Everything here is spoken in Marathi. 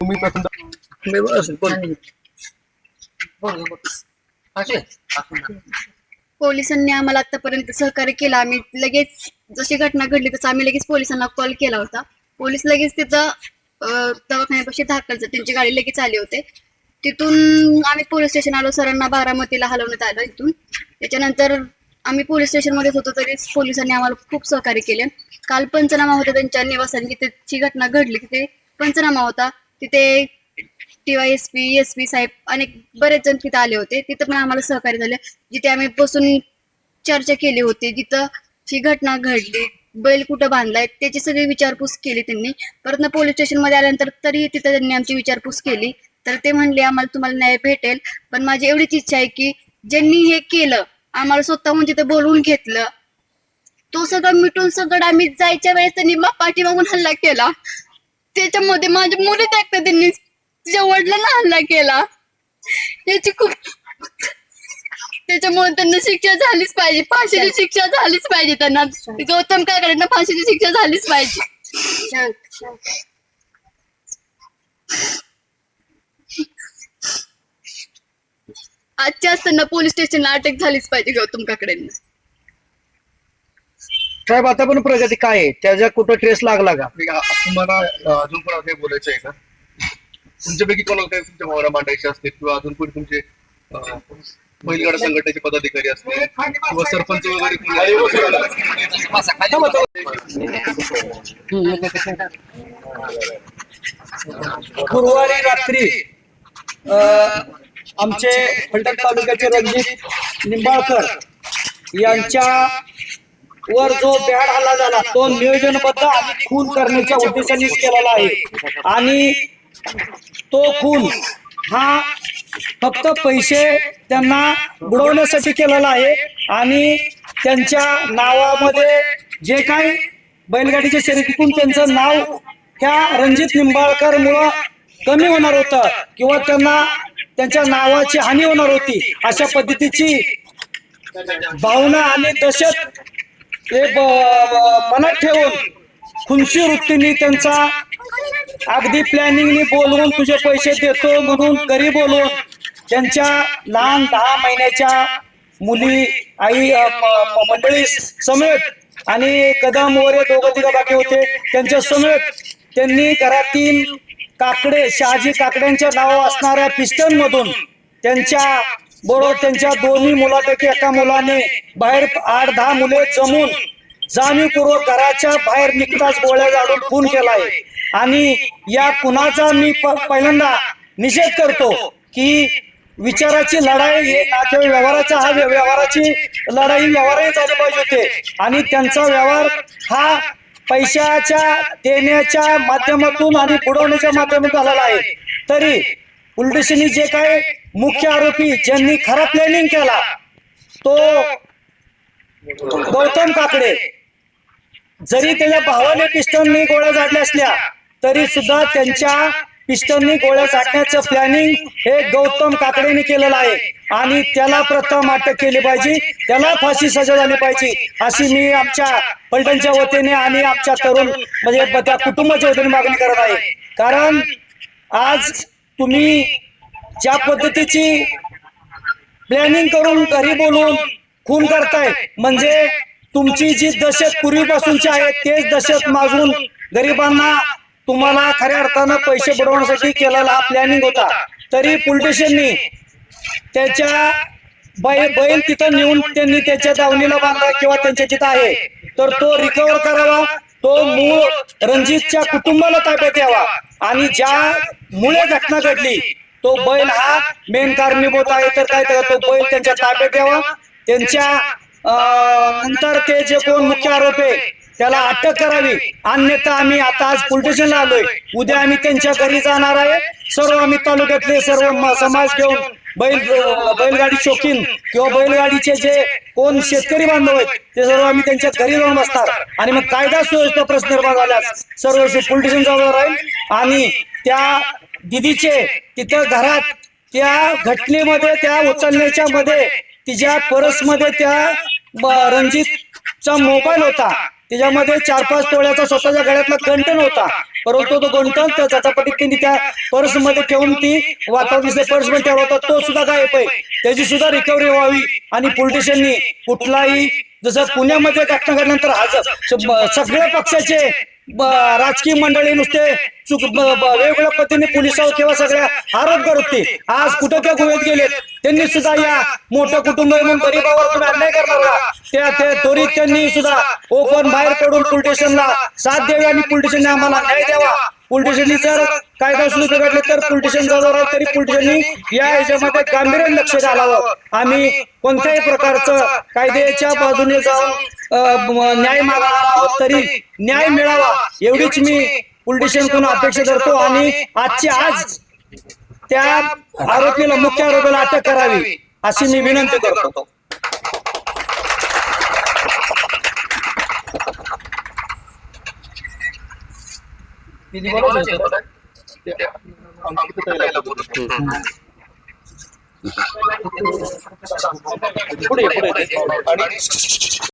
तुम्ही पोलिसांनी आम्हाला आतापर्यंत सहकार्य केलं. आम्ही लगेच जशी घटना घडली तसं आम्ही लगेच पोलिसांना कॉल केला होता. पोलीस लगेच तिथं दवाखान्यापाशी दाखल. त्यांची गाडी लगेच आली होते. तिथून आम्ही पोलीस स्टेशन आलो. सरांना बारामतीला हलवण्यात आलं इथून. त्याच्यानंतर आम्ही पोलीस स्टेशनमध्येच होतो तरी पोलिसांनी आम्हाला खूप सहकार्य केले. काल पंचनामा होता त्यांच्या निवासाने जी घटना घडली तिथे पंचनामा होता. तिथे DY S P S P साहेब अनेक बरेच जण तिथे आले होते. तिथं पण आम्हाला सहकार्य झाले. जिथे आम्ही बसून चर्चा केली होती. जिथं ही घटना घडली बैल कुठं बांधलाय त्याची सगळी विचारपूस केली त्यांनी. परत ना पोलीस स्टेशनमध्ये आल्यानंतर तरीही तिथं त्यांनी आमची विचारपूस केली. तर ते म्हणले आम्हाला तुम्हाला न्याय भेटेल. पण माझी एवढीच इच्छा आहे की ज्यांनी हे केलं आम्हाला स्वतःहून तिथं बोलवून घेतलं. तो सगळं मिटून सगळं आम्ही जायच्या वेळेस त्यांनी पाठीमागून हल्ला केला. त्याच्यामध्ये माझ्या मुली टाकतात त्यांनी तिच्या वडिलांना हल्ला केला. याची खूप त्याच्यामुळे त्यांना शिक्षा झालीच पाहिजे. फाशीची शिक्षा झालीच पाहिजे त्यांना. गौतम काकड्यांना फाशीची शिक्षा झालीच पाहिजे. आजच्या असताना पोलीस स्टेशनला अटक झालीच पाहिजे गौतम काकड्यांना साहेब आता पण प्रगती काय आहे? त्याच्या कुठं ट्रेस लागला का? ठीक आहे. तुम्हाला अं, अजून पण काही बोलायचं आहे का? तुमच्यापैकी कोणाला काही तुमच्या भावना मांडायच्या असतील किंवा अजून कोणी तुमचे अं, बैलगाडा संघटनेचे पदाधिकारी असतील किंवा सरपंच वगैरे गुरुवारी रात्री अ, आमचे फलटण तालुक्याचे रणजित निंबाळकर यांच्या वर जो बेहाड हल्ला झाला तो नियोजनबद्ध आणि खून करण्याच्या उद्देशानेच केलेला आहे. आणि तो खून हा फक्त पैसे त्यांना बुडवण्यासाठी केलेला आहे आणि त्यांच्या नावामध्ये जे काही बैलगाडीच्या शर्यतीतून त्यांचं नाव ह्या रणजित निंबाळकर मुळे कमी होणार होतं किंवा त्यांना त्यांच्या नावाची हानी होणार होती अशा पद्धतीची भावना आणि दहशत ते मनात ठेवून खुमशी वृत्तीने त्यांचा अगदी प्लॅनिंगने बोलवून तुझे पैसे देतो म्हणून घरी बोलवून त्यांच्या लहान दहा महिन्याच्या मुली आई मंडळी समेत आणि कदम वगैरे दोघं तिघं बाकी होते त्यांच्या समेत त्यांनी घरातील काकडे शहाजी काकड्यांच्या नाव असणाऱ्या पिस्टन मधून त्यांच्या बरोबर त्यांच्या दोन्ही मुलापैकी एका मुलाने बाहेर आठ दहा मुले जमून जाणीवपूर्वक घराच्या बाहेर निघताच गोळ्या झाडून खून केलाय. आणि या खुनाचा मी पहिल्यांदा निषेध करतो की विचाराची लढाई किंवा व्यवहाराचा हा व्यवहाराची लढाई व्यवहारही झाली पाहिजे होते. आणि त्यांचा व्यवहार हा पैशाच्या देण्याच्या माध्यमातून आणि बुडवण्याच्या माध्यमातून झालेला आहे. तरी पोलिटिशियनी जे काय मुख्य आरोपी ज्यांनी खरा प्लॅनिंग केला तो गौतम काकडे. जरी त्याच्या भावाने पिस्टननी गोळ्या झाडल्या असल्या तरी सुद्धा त्यांच्या पिस्टननी गोळ्या झाडण्याचं प्लॅनिंग हे गौतम काकडेने केलेलं आहे. आणि त्याला प्रथम अटक केली पाहिजे त्याला फाशी सजा झाली पाहिजे अशी मी आमच्या पलटणच्या वतीने आणि आमच्या तरुण म्हणजे त्या कुटुंबाच्या वतीने मागणी करत आहे. कारण आज तुम्ही ज्या पद्धतीची प्लॅनिंग करून घरी बोलून खून करताय. म्हणजे तुमची जी दशक पूर्वीपासूनची आहे तेच दशक माजून गरिबांना तुम्हाला खऱ्या अर्थानं पैसे बुडवण्यासाठी केलेला प्लॅनिंग होता. तरी पोलिटिशियननी त्याच्या बैल बैल तिथं नेऊन त्यांनी त्याच्या दावणीला बांधला किंवा त्यांच्या तिथं आहे. तर तो रिकवर करावा. तो मूळ रणजितच्या कुटुंबाला ताब्यात यावा आणि ज्या मुळे घटना घडली तो बैल हा मेन कारणीभूत आहे तर काय तो बैल त्यांच्या ताब्यात यावा त्यांच्या नंतर ते जे कोण मुख्य आरोप आहे त्याला अटक करावी. अन्यथा आम्ही आता आज पोलिटिशियनला आलोय. उद्या आम्ही त्यांच्या घरी जाणार आहे. सर्व आम्ही तालुक्यातले सर्व समाज घेऊन बैल बैलगाडी शौकीन किंवा बैलगाडीचे जे कोण शेतकरी बांधव आहेत ते सर्व आम्ही त्यांच्या घरी जाऊन बसणार आणि मग कायदा सुव्यवस्था प्रश्न निर्माण झाल्यास सर्व पोलिटिशियन जवळ राहील आणि त्या दिदीचे तिथं घरात त्या घटनेमध्ये त्या उचलण्याच्या मध्ये तिच्या परसमध्ये त्या रणजितचा मोबाईल होता. त्याच्यामध्ये चार पाच तोळ्याचा स्वतःच्या गळ्यातला कंटन होता. परंतु तो गोंटन त्या चटापटीत त्यांनी त्या पर्समध्ये ठेवून ती वातावरण पर्समध्ये ठेवला होता तो सुद्धा गायब आहे. त्याची सुद्धा रिकव्हरी व्हावी आणि पोलिटिशियननी कुठलाही जसं पुण्यामध्ये घटना घडल्यानंतर हजर स- सगळ्या पक्षाचे ब- राजकीय मंडळी नुसते चुक ब- ब- वेगवेगळ्या पद्धतीने पोलिसावर किंवा सगळ्या आरोप करत होते. आज कुठं त्या गोव्यात गेलेत? त्यांनी सुद्धा या मोठं कुटुंब म्हणून गरीबावर तुम्ही अन्याय करणार का? त्या त्या त्वरित त्यांनी सुद्धा ओपन बाहेर पडून पोलिटिशियनला साथ द्यावी आणि पोलिटिशियनने आम्हाला न्याय द्यावा. पोलिटिशियननी जर कायदा सुरू बिघडले तर पोलिटिशियन जवळ तरी पोलिटिशियननी या याच्यामध्ये गांभीर्याने लक्ष घालावं आम्ही कोणत्याही प्रकारचं कायद्याच्या बाजूने जाऊन न्याय मागणार आहोत तरी न्याय मिळावा एवढीच मी पोलिटिशियनकडून अपेक्षा करतो आणि आजची आज त्या आरोपीला मुख्य आरोपीला अटक करावी अशी मी विनंती करतो. तिने बोलायचं होतं. त्या- अंकिता ताईला बोलू. पुढे पुढे आणि